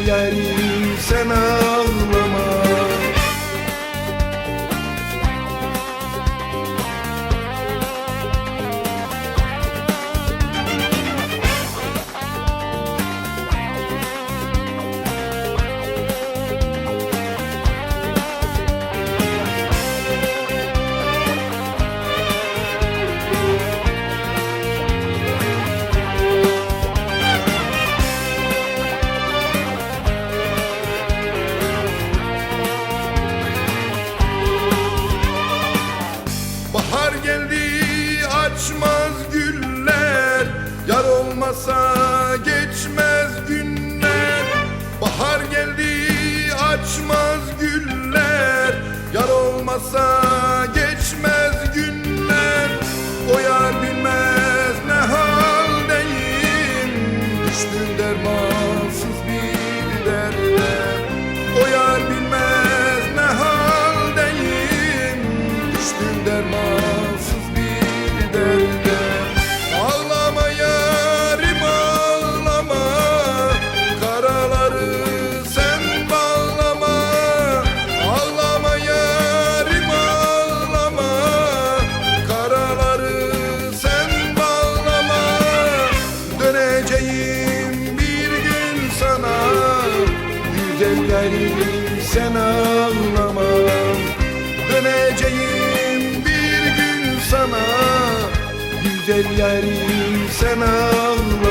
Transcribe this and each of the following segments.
ellerim sen ağlama. Döneceğim bir gün sana Güzel yarim sen alma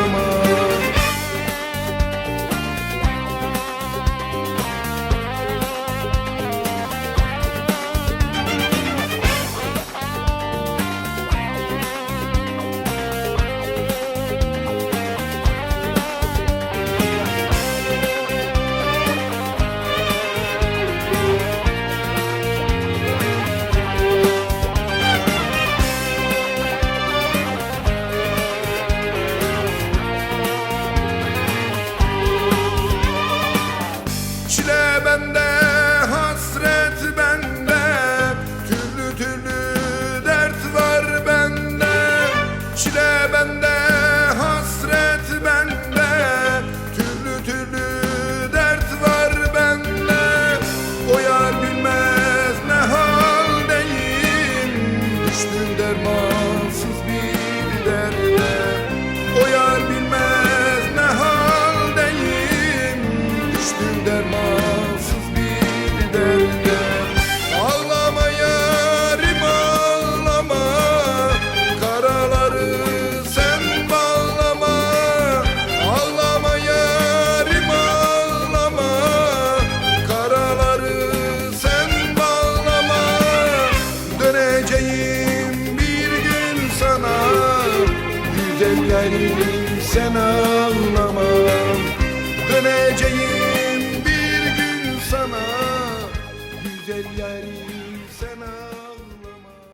sen anlamam Döneceğim bir gün sana. Güzel yarim